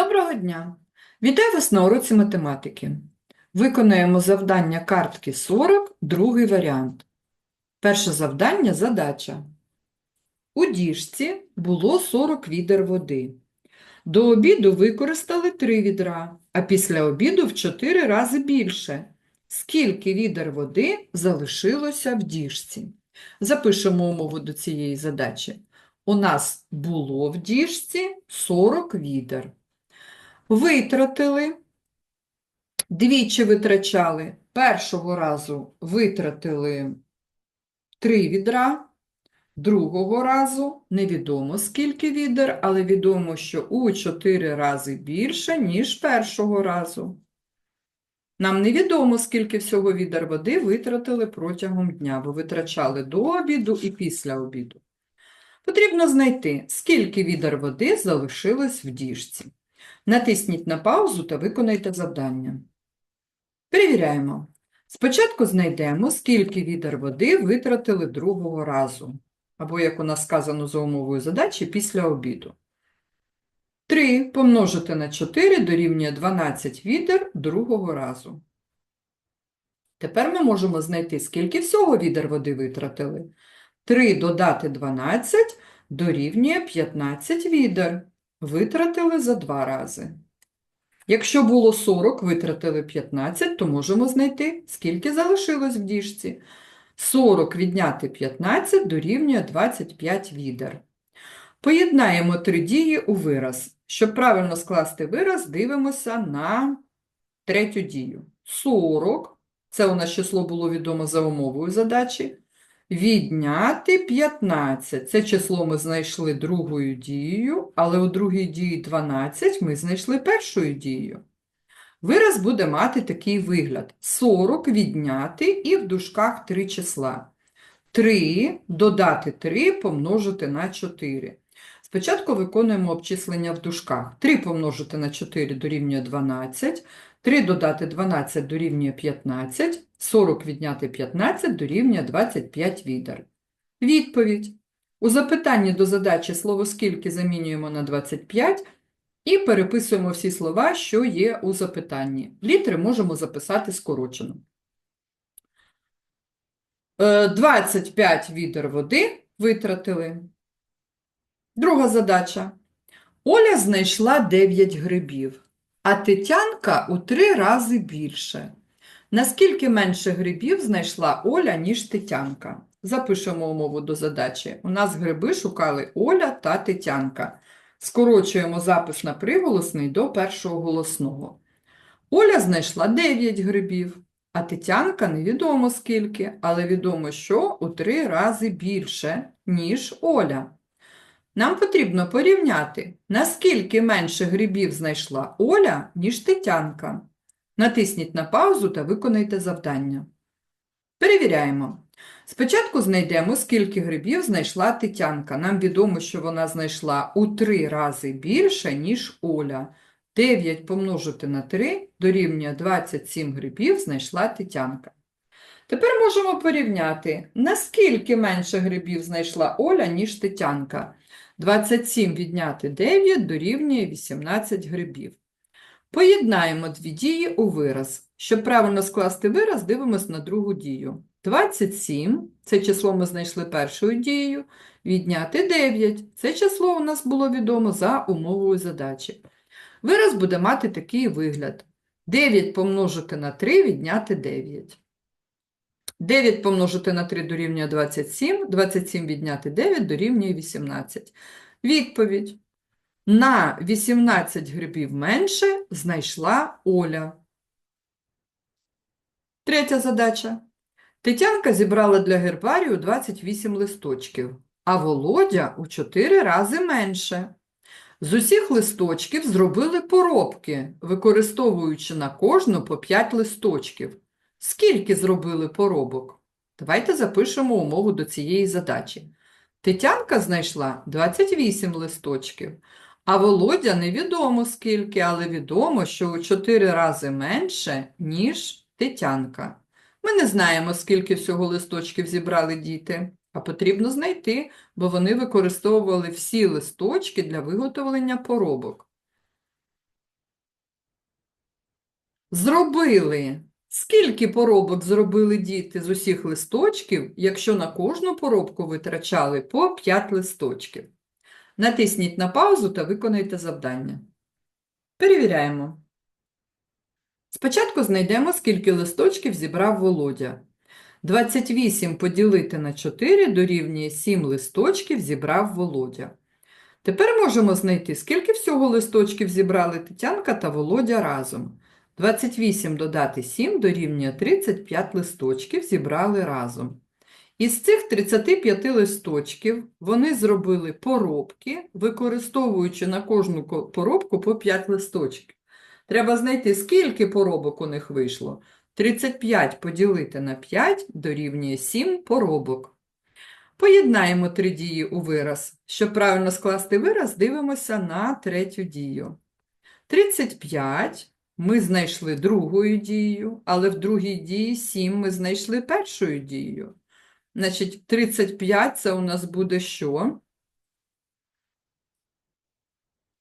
Доброго дня! Вітаю вас на уроці математики. Виконаємо завдання картки 40, другий варіант. Перше завдання – задача. У діжці було 40 відер води. До обіду використали 3 відра, а після обіду в 4 рази більше. Скільки відер води залишилося в діжці? Запишемо умову до цієї задачі. У нас було в діжці 40 відер. Витратили, двічі витрачали. Першого разу витратили 3 відра, другого разу невідомо скільки відер, але відомо, що у 4 рази більше, ніж першого разу. Нам невідомо, скільки всього відер води витратили протягом дня, бо витрачали до обіду і після обіду. Потрібно знайти, скільки відер води залишилось в діжці. Натисніть на паузу та виконайте завдання. Перевіряємо. Спочатку знайдемо, скільки відер води витратили другого разу, або, як у нас сказано за умовою задачі, після обіду. 3 помножити на 4 дорівнює 12 відер другого разу. Тепер ми можемо знайти, скільки всього відер води витратили. 3 додати 12 дорівнює 15 відер. Витратили за два рази. Якщо було 40, витратили 15, то можемо знайти, скільки залишилось в діжці. 40 відняти 15 дорівнює 25 відер. Поєднаємо три дії у вираз. Щоб правильно скласти вираз, дивимося на третю дію. 40, це у нас число було відомо за умовою задачі. Відняти 15. Це число ми знайшли другою дією, але у другій дії 12 ми знайшли першою дією. Вираз буде мати такий вигляд: 40 відняти і в дужках 3 числа. 3 додати 3 помножити на 4. Спочатку виконуємо обчислення в дужках. 3 помножити на 4 дорівнює 12, 3 додати 12 дорівнює 15, 40 відняти 15 дорівнює 25 відер. Відповідь. У запитанні до задачі слово «скільки» замінюємо на 25 і переписуємо всі слова, що є у запитанні. Літери можемо записати скорочено. Е, 25 відер води витратили. Друга задача. Оля знайшла 9 грибів, а Тетянка у 3 рази більше. Наскільки менше грибів знайшла Оля, ніж Тетянка? Запишемо умову до задачі. У нас гриби шукали Оля та Тетянка. Скорочуємо запис на приголосний до першого голосного. Оля знайшла 9 грибів, а Тетянка невідомо скільки, але відомо, що у 3 рази більше, ніж Оля. Нам потрібно порівняти, наскільки менше грибів знайшла Оля, ніж Тетянка. Натисніть на паузу та виконайте завдання. Перевіряємо. Спочатку знайдемо, скільки грибів знайшла Тетянка. Нам відомо, що вона знайшла у 3 рази більше, ніж Оля. 9 помножити на 3 дорівнює 27 грибів знайшла Тетянка. Тепер можемо порівняти, наскільки менше грибів знайшла Оля, ніж Тетянка. 27 відняти 9 дорівнює 18 грибів. Поєднаємо дві дії у вираз. Щоб правильно скласти вираз, дивимось на другу дію. 27 це число ми знайшли першою дією. Відняти 9 це число у нас було відомо за умовою задачі. Вираз буде мати такий вигляд. 9 помножити на 3 відняти 9. 9 помножити на 3 дорівнює 27, 27 відняти 9 дорівнює 18. Відповідь. На 18 грибів менше знайшла Оля. Третя задача. Тетянка зібрала для гербарію 28 листочків, а Володя у 4 рази менше. З усіх листочків зробили поробки, використовуючи на кожну по 5 листочків. Скільки зробили поробок? Давайте запишемо умову до цієї задачі. Тетянка знайшла 28 листочків, а Володя невідомо скільки, але відомо, що у 4 рази менше, ніж Тетянка. Ми не знаємо, скільки всього листочків зібрали діти, а потрібно знайти, бо вони використовували всі листочки для виготовлення поробок. Зробили. Скільки поробок зробили діти з усіх листочків, якщо на кожну поробку витрачали по 5 листочків? Натисніть на паузу та виконайте завдання. Перевіряємо. Спочатку знайдемо, скільки листочків зібрав Володя. 28 поділити на 4 дорівнює 7 листочків зібрав Володя. Тепер можемо знайти, скільки всього листочків зібрали Тетянка та Володя разом. 28 додати 7 дорівнює 35 листочків зібрали разом. Із цих 35 листочків вони зробили поробки, використовуючи на кожну поробку по 5 листочків. Треба знайти, скільки поробок у них вийшло. 35 поділити на 5 дорівнює 7 поробок. Поєднаємо три дії у вираз. Щоб правильно скласти вираз, дивимося на третю дію. 35 ми знайшли другою дією, але в другій дії 7 ми знайшли першою дією. Значить, 35 це у нас буде що?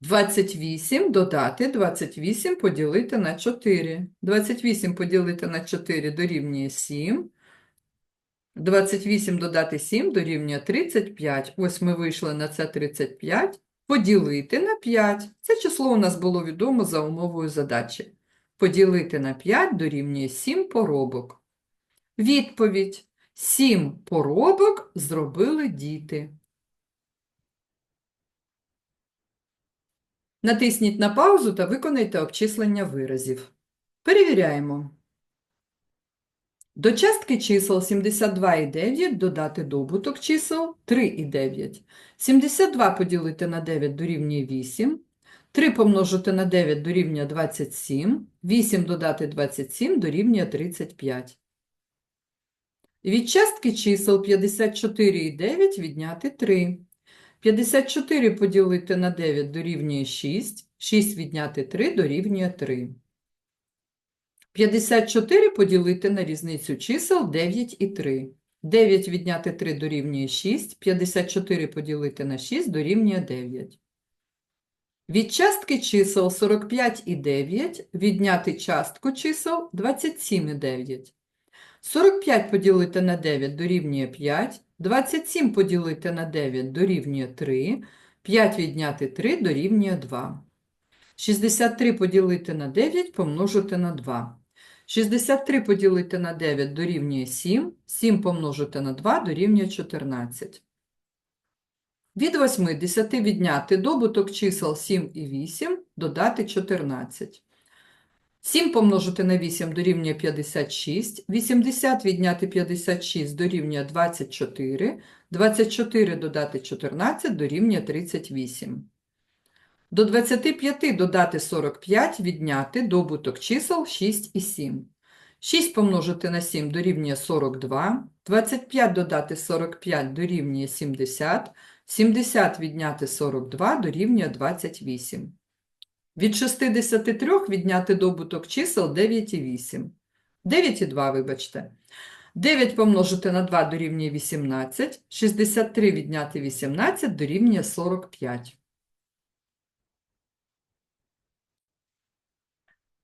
28 додати 28 поділити на 4. 28 поділити на 4 дорівнює 7. 28 додати 7 дорівнює 35. Ось ми вийшли на це 35. Поділити на 5. Це число у нас було відомо за умовою задачі. Поділити на 5 дорівнює 7 поробок. Відповідь. 7 поробок зробили діти. Натисніть на паузу та виконайте обчислення виразів. Перевіряємо. До частки чисел 72,9 додати добуток чисел 3,9. 72 поділити на 9 дорівнює 8. 3 помножити на 9 дорівнює 27. 8 додати 27 дорівнює 35. Від частки чисел 54,9 відняти 3. 54 поділити на 9 дорівнює 6. 6 відняти 3 дорівнює 3. 54 поділити на різницю чисел 9 і 3. 9 відняти 3 дорівнює 6, 54 поділити на 6 дорівнює 9. Від частки чисел 45 і 9 відняти частку чисел 27 і 9. 45 поділити на 9 дорівнює 5, 27 поділити на 9 дорівнює 3, 5 відняти 3 дорівнює 2. 63 поділити на 9 помножити на 2. 63 поділити на 9 дорівнює 7, 7 помножити на 2 дорівнює 14. Від 80 відняти добуток чисел 7 і 8, додати 14. 7 помножити на 8 дорівнює 56, 80 відняти 56 дорівнює 24, 24 додати 14 дорівнює 38. До 25 додати 45, відняти добуток чисел 6 і 7. 6 помножити на 7 дорівнює 42, 25 додати 45 дорівнює 70, 70 відняти 42 дорівнює 28. Від 63 відняти добуток чисел 9 і 8. 9 і 2, вибачте. 9 помножити на 2 дорівнює 18, 63 відняти 18 дорівнює 45.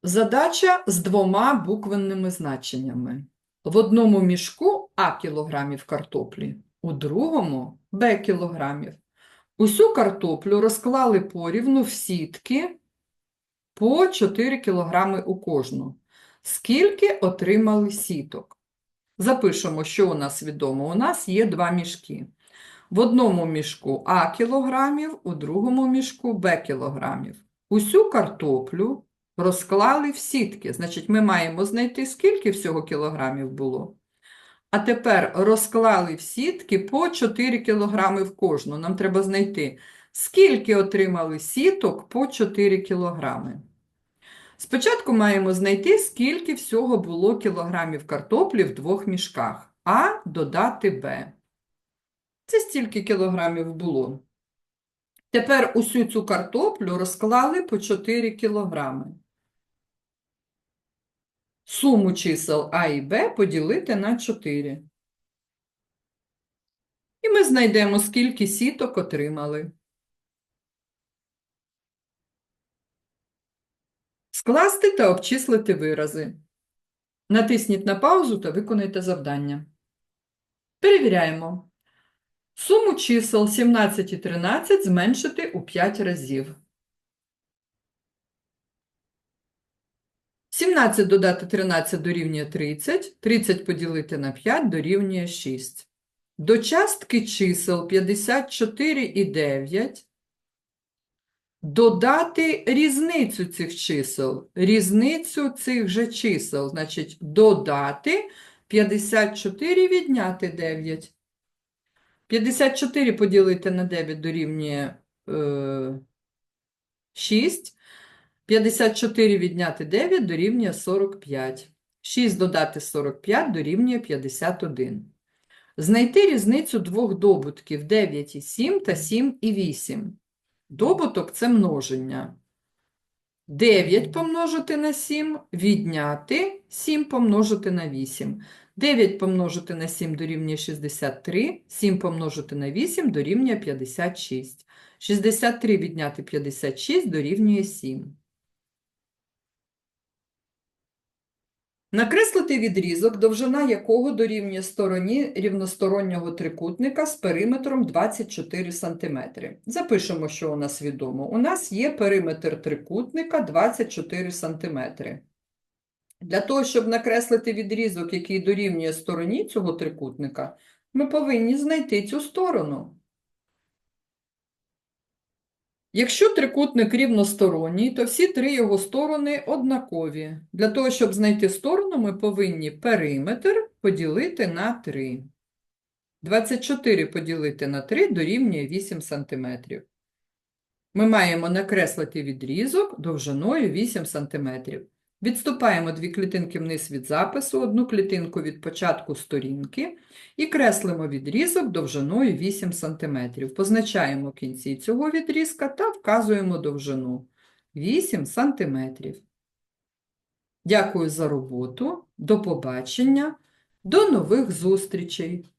Задача з двома буквенними значеннями. В одному мішку А кілограмів картоплі, у другому Б кілограмів. Усю картоплю розклали порівну в сітки по 4 кілограми у кожну. Скільки отримали сіток? Запишемо, що у нас відомо. У нас є два мішки. В одному мішку А кілограмів, у другому мішку Б кілограмів. Усю картоплю розклали в сітки. Значить, ми маємо знайти, скільки всього кілограмів було. А тепер розклали в сітки по 4 кілограми в кожну. Нам треба знайти, скільки отримали сіток по 4 кілограми. Спочатку маємо знайти, скільки всього було кілограмів картоплі в двох мішках. А додати Б. Це стільки кілограмів було. Тепер усю цю картоплю розклали по 4 кілограми. Суму чисел А і Б поділити на 4. І ми знайдемо, скільки сіток отримали. Скласти та обчислити вирази. Натисніть на паузу та виконайте завдання. Перевіряємо. Суму чисел 17 і 13 зменшити у 5 разів. 17 додати 13 дорівнює 30, 30 поділити на 5 дорівнює 6. До частки чисел 54 і 9 додати різницю цих чисел. Різницю цих же чисел, значить, додати 54 відняти 9. 54 поділити на 9 дорівнює е, 6. 54 відняти 9 дорівнює 45. 6 додати 45 дорівнює 51. Знайти різницю двох добутків 9 і 7 та 7 і 8. Добуток – це множення. 9 помножити на 7, відняти 7 помножити на 8. 9 помножити на 7 дорівнює 63, 7 помножити на 8 дорівнює 56. 63 відняти 56 дорівнює 7. Накреслити відрізок, довжина якого дорівнює стороні рівностороннього трикутника з периметром 24 см. Запишемо, що у нас відомо. У нас є периметр трикутника 24 см. Для того, щоб накреслити відрізок, який дорівнює стороні цього трикутника, ми повинні знайти цю сторону. Якщо трикутник рівносторонній, то всі три його сторони однакові. Для того, щоб знайти сторону, ми повинні периметр поділити на 3. 24 поділити на 3 дорівнює 8 см. Ми маємо накреслити відрізок довжиною 8 см. Відступаємо дві клітинки вниз від запису, одну клітинку від початку сторінки і креслимо відрізок довжиною 8 см. Позначаємо кінці цього відрізка та вказуємо довжину 8 см. Дякую за роботу, до побачення, до нових зустрічей!